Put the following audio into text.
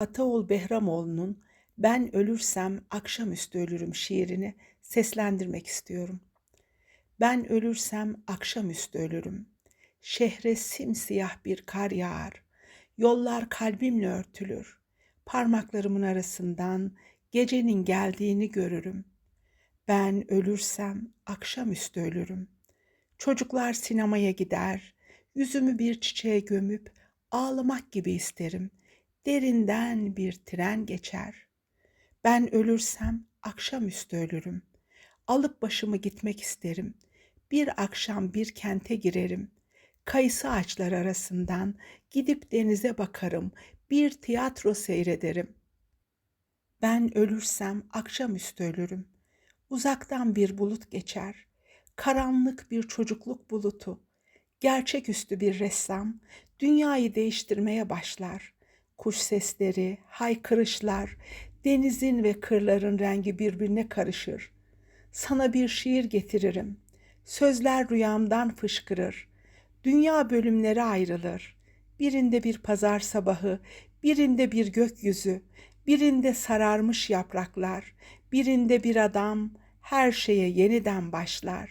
Ataol Behramoğlu'nun "Ben ölürsem akşamüstü ölürüm" şiirini seslendirmek istiyorum. Ben ölürsem akşamüstü ölürüm. Şehre simsiyah bir kar yağar. Yollar kalbimle örtülür. Parmaklarımın arasından gecenin geldiğini görürüm. Ben ölürsem akşamüstü ölürüm. Çocuklar sinemaya gider. Yüzümü bir çiçeğe gömüp ağlamak gibi isterim. Derinden bir tren geçer. Ben ölürsem akşamüstü ölürüm. Alıp başımı gitmek isterim. Bir akşam bir kente girerim. Kayısı ağaçlar arasından gidip denize bakarım. Bir tiyatro seyrederim. Ben ölürsem akşamüstü ölürüm. Uzaktan bir bulut geçer. Karanlık bir çocukluk bulutu. Gerçeküstü bir ressam dünyayı değiştirmeye başlar. Kuş sesleri, haykırışlar, denizin ve kırların rengi birbirine karışır. Sana bir şiir getiririm. Sözler rüyamdan fışkırır. Dünya bölümlere ayrılır. Birinde bir pazar sabahı, birinde bir gökyüzü, birinde sararmış yapraklar, birinde bir adam her şeye yeniden başlar.